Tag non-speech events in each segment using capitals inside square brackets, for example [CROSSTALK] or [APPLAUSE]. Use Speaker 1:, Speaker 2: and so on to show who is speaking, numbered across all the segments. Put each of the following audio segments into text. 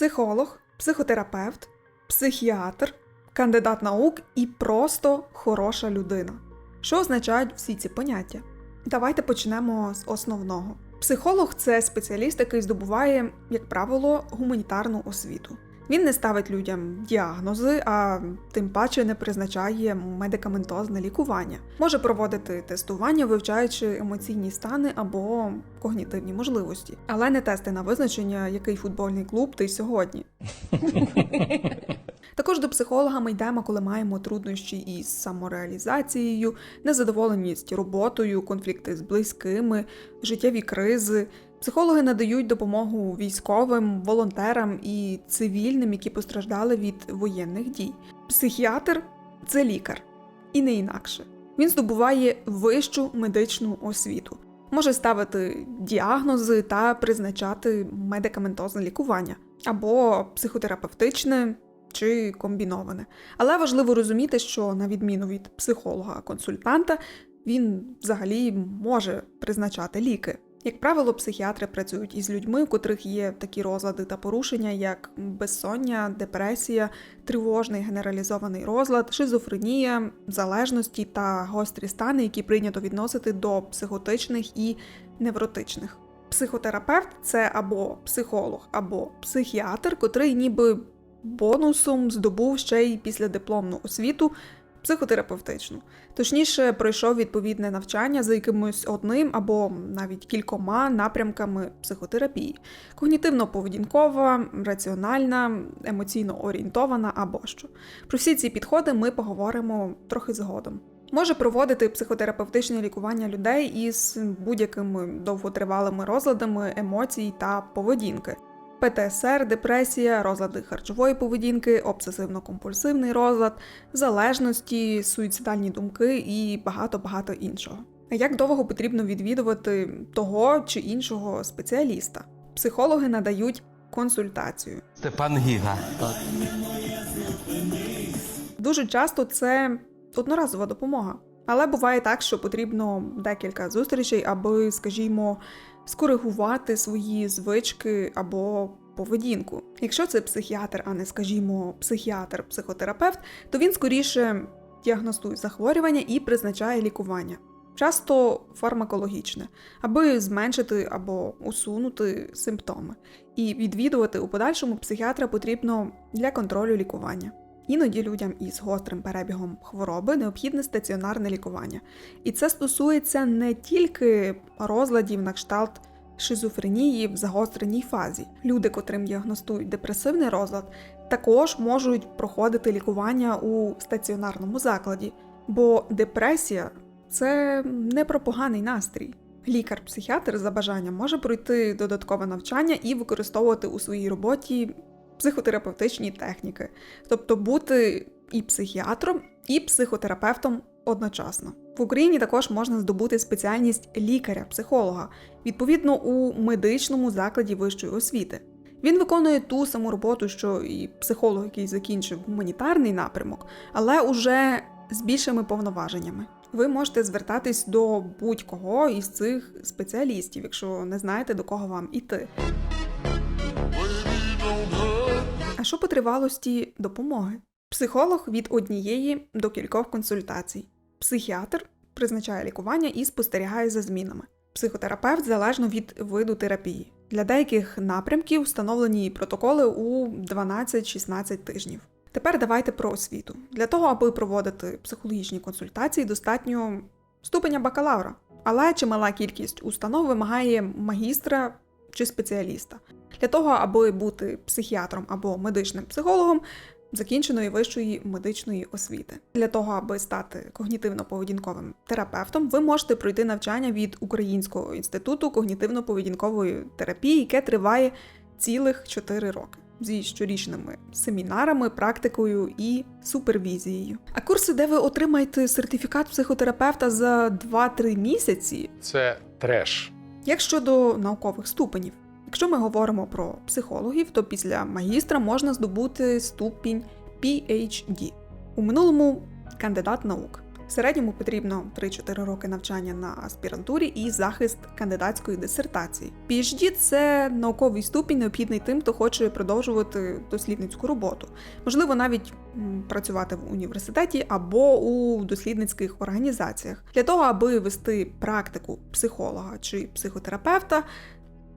Speaker 1: психолог, психотерапевт, психіатр, кандидат наук і просто хороша людина. Що означають всі ці поняття? Давайте почнемо з основного. Психолог це спеціаліст, який здобуває, як правило, гуманітарну освіту. Він не ставить людям діагнози, а тим паче не призначає медикаментозне лікування. Може проводити тестування, вивчаючи емоційні стани або когнітивні можливості, але не тести на визначення, який футбольний клуб ти сьогодні. [LAUGHS] Також до психолога ми йдемо, коли маємо труднощі із самореалізацією, незадоволеність роботою, конфлікти з близькими, життєві кризи. Психологи надають допомогу військовим, волонтерам і цивільним, які постраждали від воєнних дій. Психіатр це лікар, і не інакше. Він здобуває вищу медичну освіту, може ставити діагнози та призначати медикаментозне лікування або психотерапевтичне чи комбіноване. Але важливо розуміти, що на відміну від психолога-консультанта, він взагалі може призначати ліки. Як правило, психіатри працюють із людьми, у котрих є такі розлади та порушення, як безсоння, депресія, тривожний генералізований розлад, шизофренія, залежності та гострі стани, які прийнято відносити до психотичних і невротичних. Психотерапевт це або психолог, або психіатр, котрий ніби бонусом здобув ще й післядипломну освіту психотерапевтичну. Точніше, пройшов відповідне навчання за якимось одним або навіть кількома напрямками психотерапії: когнітивно-поведінкова, раціональна, емоційно орієнтована або що. Про всі ці підходи ми поговоримо трохи згодом. Може проводити психотерапевтичне лікування людей із будь-якими довготривалими розладами емоцій та поведінки. ПТСР, депресія, розлади харчової поведінки, обсесивно-компульсивний розлад, залежності, суїцидальні думки і багато-багато іншого. Як довго потрібно відвідувати того чи іншого спеціаліста? Психологи надають консультацію.
Speaker 2: Степан Гіга.
Speaker 1: Дуже часто це одноразова допомога. Але буває так, що потрібно декілька зустрічей, аби, скажімо, скоригувати свої звички або поведінку. Якщо це психіатр, а не скажімо, психіатр-психотерапевт, то він скоріше діагностує захворювання і призначає лікування. Часто фармакологічне, аби зменшити або усунути симптоми. І відвідувати у подальшому психіатра потрібно для контролю лікування. Іноді людям із гострим перебігом хвороби необхідне стаціонарне лікування. І це стосується не тільки розладів на кшталт шизофренії в загостреній фазі. Люди, котрим діагностують депресивний розлад, також можуть проходити лікування у стаціонарному закладі, бо депресія це не про поганий настрій. Лікар-психіатр за бажанням може пройти додаткове навчання і використовувати у своїй роботі психотерапевтичні техніки, тобто бути і психіатром, і психотерапевтом одночасно. В Україні також можна здобути спеціальність лікаря-психолога, відповідно у медичному закладі вищої освіти. Він виконує ту саму роботу, що і психолог, який закінчив гуманітарний напрямок, але уже з більшими повноваженнями. Ви можете звертатись до будь-кого із цих спеціалістів, якщо не знаєте до кого вам іти. А що по тривалості допомоги? Психолог від однієї до кількох консультацій. Психіатр призначає лікування і спостерігає за змінами. Психотерапевт залежно від виду терапії. Для деяких напрямків встановлені протоколи у 12-16 тижнів. Тепер давайте про освіту. Для того, аби проводити психологічні консультації, достатньо ступеня бакалавра. Але чимала кількість установ вимагає магістра чи спеціаліста. Для того, аби бути психіатром або медичним психологом, закінченої вищої медичної освіти. Для того, аби стати когнітивно-поведінковим терапевтом, ви можете пройти навчання від Українського інституту когнітивно-поведінкової терапії, яке триває цілих 4 роки. Зі щорічними семінарами, практикою і супервізією. А курси, де ви отримаєте сертифікат психотерапевта за 2-3 місяці,
Speaker 3: Це треш.
Speaker 1: як щодо наукових ступенів. Якщо ми говоримо про психологів, то після магістра можна здобути ступінь PhD. У минулому кандидат наук. В середньому потрібно 3-4 роки навчання на аспірантурі і захист кандидатської дисертації. PhD – це науковий ступінь, необхідний тим, хто хоче продовжувати дослідницьку роботу. Можливо, навіть працювати в університеті або у дослідницьких організаціях. Для того, аби вести практику психолога чи психотерапевта,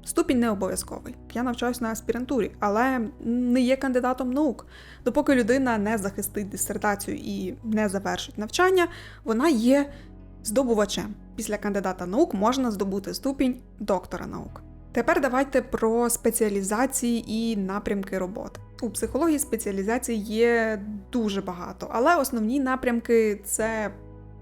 Speaker 1: Ступінь не обов'язковий. Я навчаюсь на аспірантурі, але не є кандидатом наук. Допоки людина не захистить дисертацію і не завершить навчання, вона є здобувачем. Після кандидата наук можна здобути ступінь доктора наук. Тепер давайте про спеціалізації і напрямки роботи. У психології спеціалізацій є дуже багато, але основні напрямки це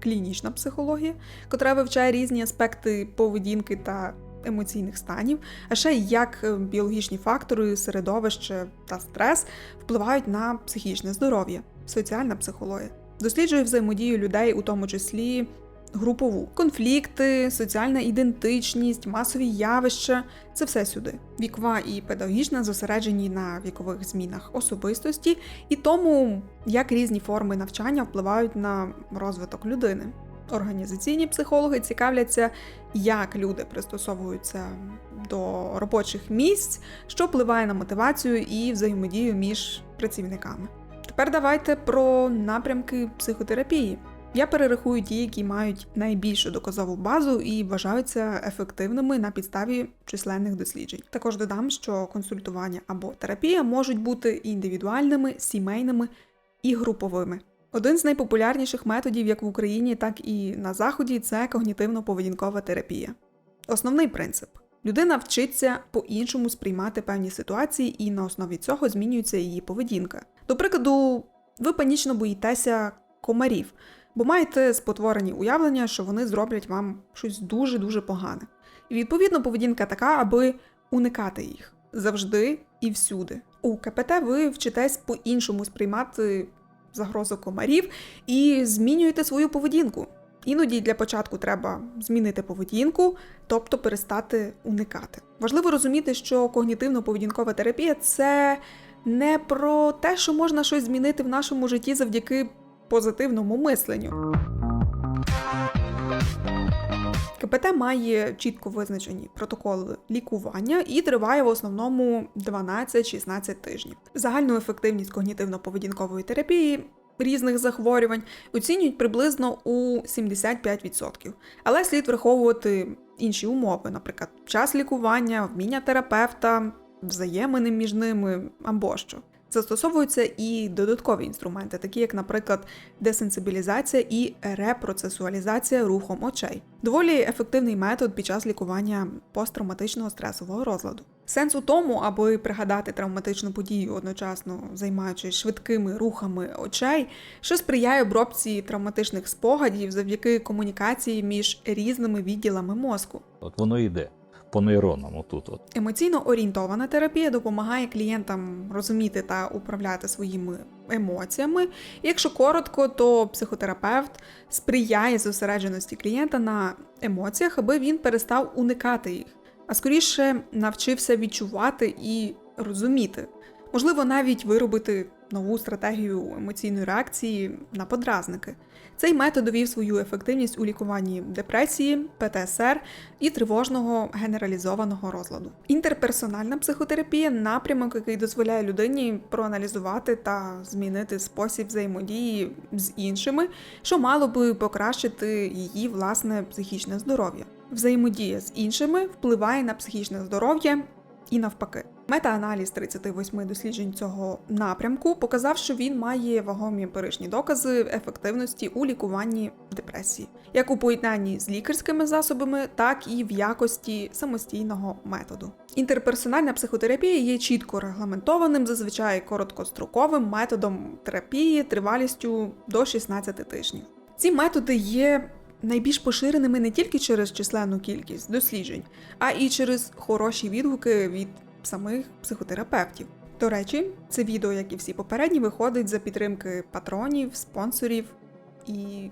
Speaker 1: клінічна психологія, котра вивчає різні аспекти поведінки та емоційних станів, а ще як е, біологічні фактори, середовище та стрес впливають на психічне здоров'я, соціальна психологія. Досліджує взаємодію людей, у тому числі групову, конфлікти, соціальна ідентичність, масові явища це все сюди. Вікова і педагогічна зосереджені на вікових змінах особистості і тому, як різні форми навчання впливають на розвиток людини. Організаційні психологи цікавляться, як люди пристосовуються до робочих місць, що впливає на мотивацію і взаємодію між працівниками. Тепер давайте про напрямки психотерапії. Я перерахую ті, які мають найбільшу доказову базу і вважаються ефективними на підставі численних досліджень. Також додам, що консультування або терапія можуть бути індивідуальними, сімейними і груповими. Один з найпопулярніших методів як в Україні, так і на Заході це когнітивно-поведінкова терапія. Основний принцип: людина вчиться по-іншому сприймати певні ситуації, і на основі цього змінюється її поведінка. До прикладу, ви панічно боїтеся комарів, бо маєте спотворені уявлення, що вони зроблять вам щось дуже-дуже погане. І відповідно поведінка така, аби уникати їх завжди і всюди. У КПТ ви вчитесь по-іншому сприймати загрозу комарів і змінюєте свою поведінку. Іноді для початку треба змінити поведінку, тобто перестати уникати. Важливо розуміти, що когнітивно-поведінкова терапія це не про те, що можна щось змінити в нашому житті завдяки позитивному мисленню. КПТ має чітко визначені протоколи лікування і триває в основному 12-16 тижнів. Загальну ефективність когнітивно-поведінкової терапії різних захворювань оцінюють приблизно у 75%. Але слід враховувати інші умови, наприклад, час лікування, вміння терапевта, взаємини між ними або що. Застосовуються і додаткові інструменти, такі як, наприклад, десенсибілізація і репроцесуалізація рухом очей. Доволі ефективний метод під час лікування посттравматичного стресового розладу. Сенс у тому, аби пригадати травматичну подію, одночасно займаючись швидкими рухами очей, що сприяє обробці травматичних спогадів завдяки комунікації між різними відділами мозку.
Speaker 2: От воно йде по нейронам отут. От.
Speaker 1: Емоційно орієнтована терапія допомагає клієнтам розуміти та управляти своїми емоціями. Якщо коротко, то психотерапевт сприяє зосередженості клієнта на емоціях, аби він перестав уникати їх, а скоріше навчився відчувати і розуміти. Можливо, навіть виробити нову стратегію емоційної реакції на подразники. Цей метод довів свою ефективність у лікуванні депресії, ПТСР і тривожного генералізованого розладу. Інтерперсональна психотерапія напрямок, який дозволяє людині проаналізувати та змінити спосіб взаємодії з іншими, що мало би покращити її власне психічне здоров'я. Взаємодія з іншими впливає на психічне здоров'я і навпаки. Мета-аналіз 38 досліджень цього напрямку показав, що він має вагомі емпіричні докази ефективності у лікуванні депресії, як у поєднанні з лікарськими засобами, так і в якості самостійного методу. Інтерперсональна психотерапія є чітко регламентованим, зазвичай короткостроковим методом терапії тривалістю до 16 тижнів. Ці методи є найбільш поширеними не тільки через численну кількість досліджень, а і через хороші відгуки від самих психотерапевтів. До речі, це відео, як і всі попередні, виходить за підтримки патронів, спонсорів і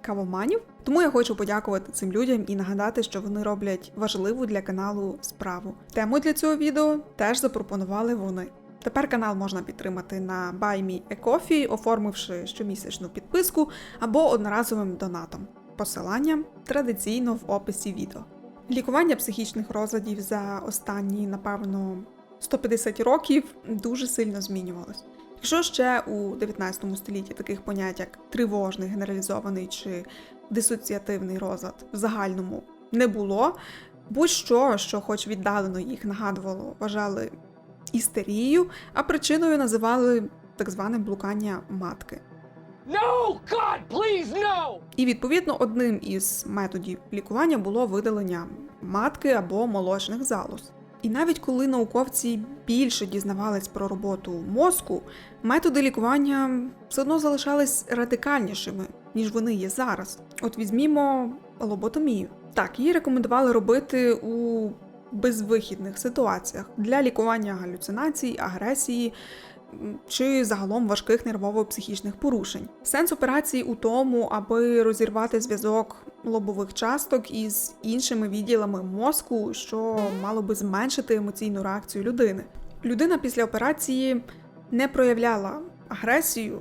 Speaker 1: кавоманів. Тому я хочу подякувати цим людям і нагадати, що вони роблять важливу для каналу справу. Тему для цього відео теж запропонували вони. Тепер канал можна підтримати на BuyMeACoffee, оформивши щомісячну підписку або одноразовим донатом. Посилання традиційно в описі відео. Лікування психічних розладів за останні, напевно, 150 років дуже сильно змінювалось. Якщо ще у 19 столітті таких понять, як тривожний, генералізований чи дисоціативний розлад в загальному не було, будь-що, що хоч віддалено їх нагадувало, вважали істерією, а причиною називали так зване блукання матки.
Speaker 3: No! God, please, no!
Speaker 1: І відповідно одним із методів лікування було видалення матки або молочних залоз. І навіть коли науковці більше дізнавались про роботу мозку, методи лікування все одно залишались радикальнішими, ніж вони є зараз. От візьмімо лоботомію. Так, її рекомендували робити у безвихідних ситуаціях для лікування галюцинацій, агресії, чи загалом важких нервово-психічних порушень. Сенс операції у тому, аби розірвати зв'язок лобових часток із іншими відділами мозку, що мало би зменшити емоційну реакцію людини. Людина після операції не проявляла агресію,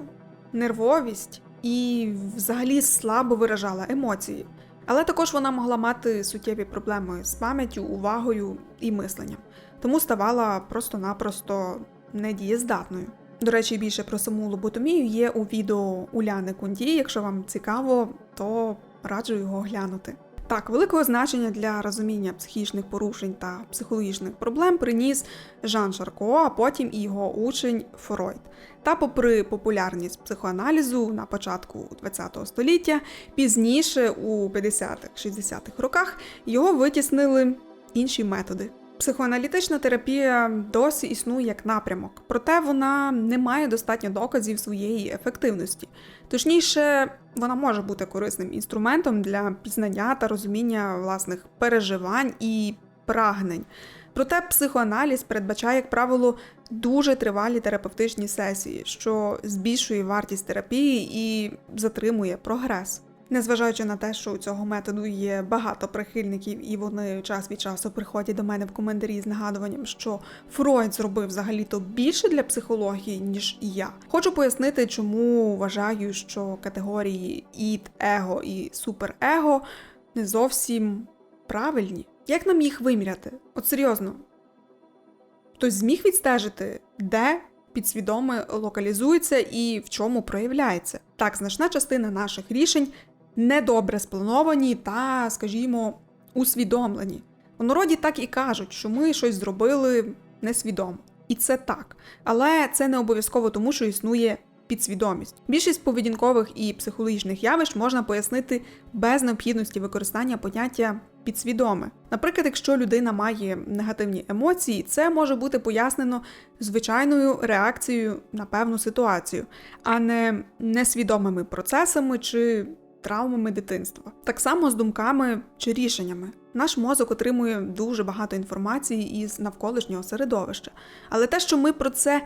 Speaker 1: нервовість і взагалі слабо виражала емоції. Але також вона могла мати суттєві проблеми з пам'яттю, увагою і мисленням, тому ставала просто-напросто недієздатною. До речі, більше про саму лоботомію є у відео Уляни Кунді. Якщо вам цікаво, то раджу його глянути. Так, великого значення для розуміння психічних порушень та психологічних проблем приніс Жан Шарко, а потім і його учень Фройд. Та, попри популярність психоаналізу на початку ХХ століття, пізніше, у 50-60-х роках, його витіснили інші методи. Психоаналітична терапія досі існує як напрямок, проте вона не має достатньо доказів своєї ефективності. Точніше, вона може бути корисним інструментом для пізнання та розуміння власних переживань і прагнень. Проте психоаналіз передбачає, як правило, дуже тривалі терапевтичні сесії, що збільшує вартість терапії і затримує прогрес. Незважаючи на те, що у цього методу є багато прихильників, і вони час від часу приходять до мене в коментарі з нагадуванням, що Фройд зробив взагалі-то більше для психології, ніж я. Хочу пояснити, чому вважаю, що категорії ід, его і суперего не зовсім правильні. Як нам їх виміряти? От серйозно, хтось зміг відстежити, де підсвідоме локалізується і в чому проявляється. Так, значна частина наших рішень недобре сплановані та, скажімо, усвідомлені. В народі так і кажуть, що ми щось зробили несвідомо. І це так. Але це не обов'язково тому, що існує підсвідомість. Більшість поведінкових і психологічних явищ можна пояснити без необхідності використання поняття підсвідоме. Наприклад, якщо людина має негативні емоції, це може бути пояснено звичайною реакцією на певну ситуацію, а не несвідомими процесами чи травмами дитинства. Так само з думками чи рішеннями. Наш мозок отримує дуже багато інформації із навколишнього середовища, але те, що ми про це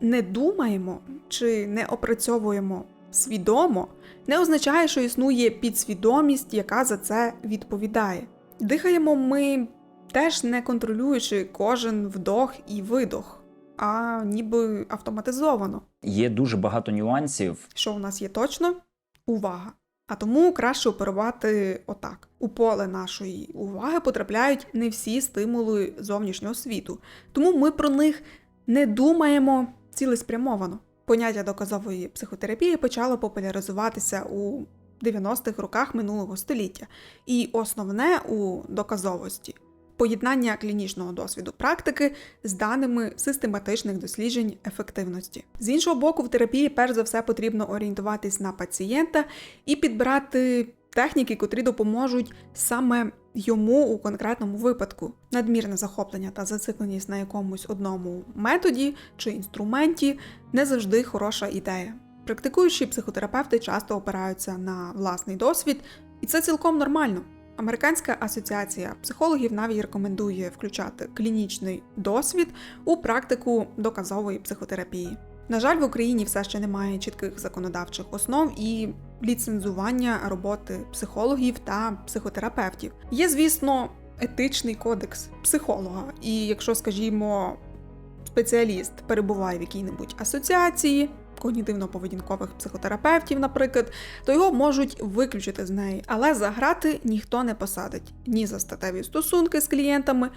Speaker 1: не думаємо чи не опрацьовуємо свідомо, не означає, що існує підсвідомість, яка за це відповідає. Дихаємо ми теж не контролюючи кожен вдох і видох, а ніби автоматизовано.
Speaker 4: Є дуже багато нюансів.
Speaker 1: Що у нас є точно? Увага. А тому краще оперувати отак. У поле нашої уваги потрапляють не всі стимули зовнішнього світу, тому ми про них не думаємо цілеспрямовано. Поняття доказової психотерапії почало популяризуватися у 90-х роках минулого століття, і основне у доказовості поєднання клінічного досвіду практики з даними систематичних досліджень ефективності. З іншого боку, в терапії перш за все потрібно орієнтуватись на пацієнта і підбирати техніки, котрі допоможуть саме йому у конкретному випадку. Надмірне захоплення та зацикленість на якомусь одному методі чи інструменті не завжди хороша ідея. Практикуючі психотерапевти часто опираються на власний досвід, і це цілком нормально. Американська асоціація психологів навіть рекомендує включати клінічний досвід у практику доказової психотерапії. На жаль, в Україні все ще немає чітких законодавчих основ і ліцензування роботи психологів та психотерапевтів. Є, звісно, етичний кодекс психолога, і якщо, скажімо, спеціаліст перебуває в якій-небудь асоціації, когнітивно-поведінкових психотерапевтів, наприклад, то його можуть виключити з неї, але за грати ніхто не посадить ні за статеві стосунки з клієнтами,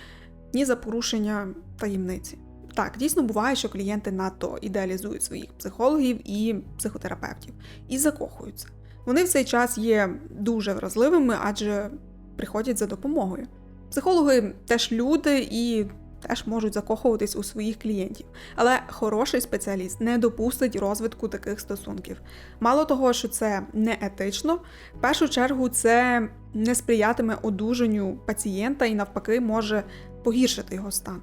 Speaker 1: ні за порушення таємниці. Так, дійсно буває, що клієнти надто ідеалізують своїх психологів і психотерапевтів і закохуються. Вони в цей час є дуже вразливими, адже приходять за допомогою. Психологи теж люди і теж можуть закохуватись у своїх клієнтів, але хороший спеціаліст не допустить розвитку таких стосунків. Мало того, що це не етично, в першу чергу це не сприятиме одужанню пацієнта і навпаки може погіршити його стан.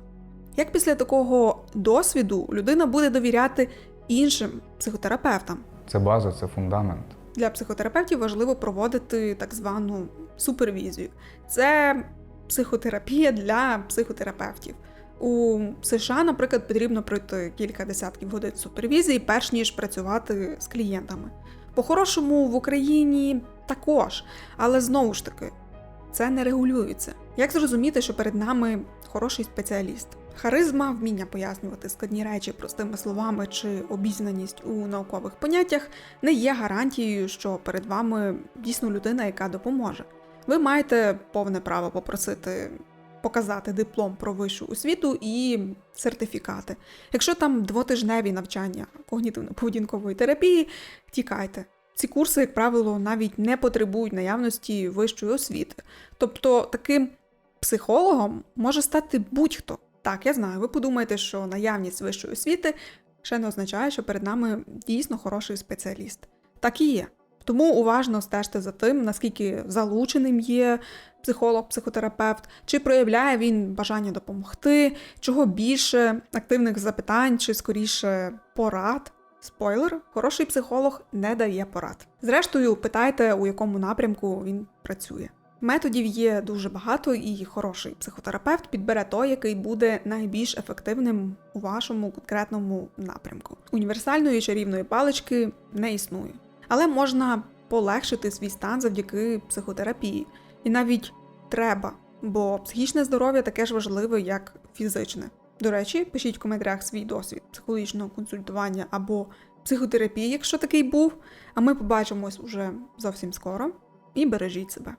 Speaker 1: Як після такого досвіду людина буде довіряти іншим психотерапевтам?
Speaker 5: Це база, це фундамент.
Speaker 1: Для психотерапевтів важливо проводити так звану супервізію. Це психотерапія для психотерапевтів. У США, наприклад, потрібно пройти кілька десятків годин супервізії, перш ніж працювати з клієнтами. По-хорошому в Україні також, але знову ж таки, це не регулюється. Як зрозуміти, що перед нами хороший спеціаліст? Харизма, вміння пояснювати складні речі простими словами чи обізнаність у наукових поняттях не є гарантією, що перед вами дійсно людина, яка допоможе. Ви маєте повне право попросити показати диплом про вищу освіту і сертифікати. Якщо там двотижневі навчання когнітивно-поведінкової терапії, тікайте. Ці курси, як правило, навіть не потребують наявності вищої освіти. Тобто таким психологом може стати будь-хто. Так, я знаю, ви подумаєте, що наявність вищої освіти ще не означає, що перед нами дійсно хороший спеціаліст. Так і є. Тому уважно стежте за тим, наскільки залученим є психолог, психотерапевт, чи проявляє він бажання допомогти, чого більше активних запитань, чи скоріше порад. Спойлер, хороший психолог не дає порад. Зрештою, питайте, у якому напрямку він працює. Методів є дуже багато, і хороший психотерапевт підбере той, який буде найбільш ефективним у вашому конкретному напрямку. Універсальної чарівної палички не існує, але можна полегшити свій стан завдяки психотерапії. І навіть треба, бо психічне здоров'я таке ж важливе, як фізичне. До речі, пишіть в коментарях свій досвід психологічного консультування або психотерапії, якщо такий був. А ми побачимось уже зовсім скоро. І бережіть себе.